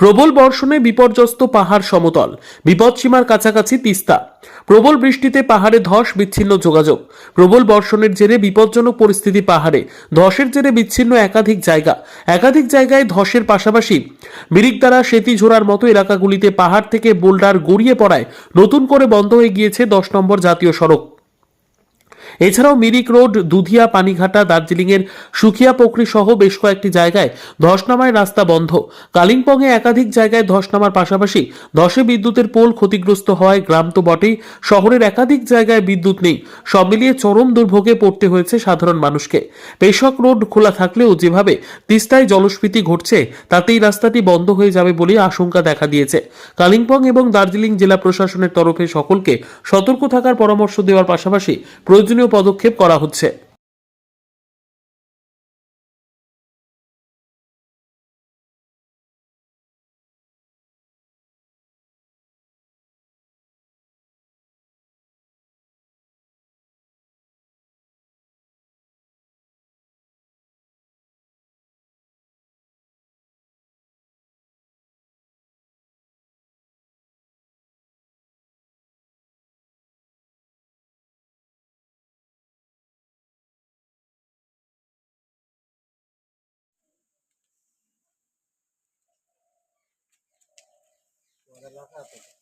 প্রবল বর্ষণে বিপর্যস্ত পাহাড় সমতল বিপদসীমার কাছাকাছি তিস্তা। প্রবল বৃষ্টিতে পাহাড়ে ধস বিচ্ছিন্ন যোগাযোগ। প্রবল বর্ষণের জেরে বিপজ্জনক পরিস্থিতি পাহাড়ে। ধসের জেরে বিচ্ছিন্ন একাধিক জায়গা। একাধিক জায়গায় ধসের পাশাপাশি মিরিকদারা সেতিঝোড়ার মতো এলাকাগুলিতে পাহাড় থেকে বোল্ডার গড়িয়ে পড়ায় নতুন করে বন্ধ হয়ে গিয়েছে দশ নম্বর জাতীয় সড়ক। এছাড়াও মিরিক রোড, দুধিয়া, পানিঘাটা, দার্জিলিংয়ের সুখিয়া পোখরি সহ বেশ কয়েকটি জায়গায় ধস নামায় রাস্তা বন্ধ। কালিম্পংয়ে একাধিক জায়গায় ধস নামার পাশাপাশি ধসে বিদ্যুতের পোল ক্ষতিগ্রস্ত হওয়ায় গ্রাম তো বটেই, শহরের একাধিক জায়গায় বিদ্যুৎ নেই। সব মিলিয়ে চরম দুর্ভোগে পড়তে হয়েছে সাধারণ মানুষকে। পেশক রোড খোলা থাকলেও যেভাবে তিস্তায় জলস্ফীতি ঘটছে, তাতেই রাস্তাটি বন্ধ হয়ে যাবে বলে আশঙ্কা দেখা দিয়েছে। কালিম্পং এবং দার্জিলিং জেলা প্রশাসনের তরফে সকলকে সতর্ক থাকার পরামর্শ দেওয়ার পাশাপাশি প্রয়োজনীয় পদক্ষেপ করা হচ্ছে রাখা থাকে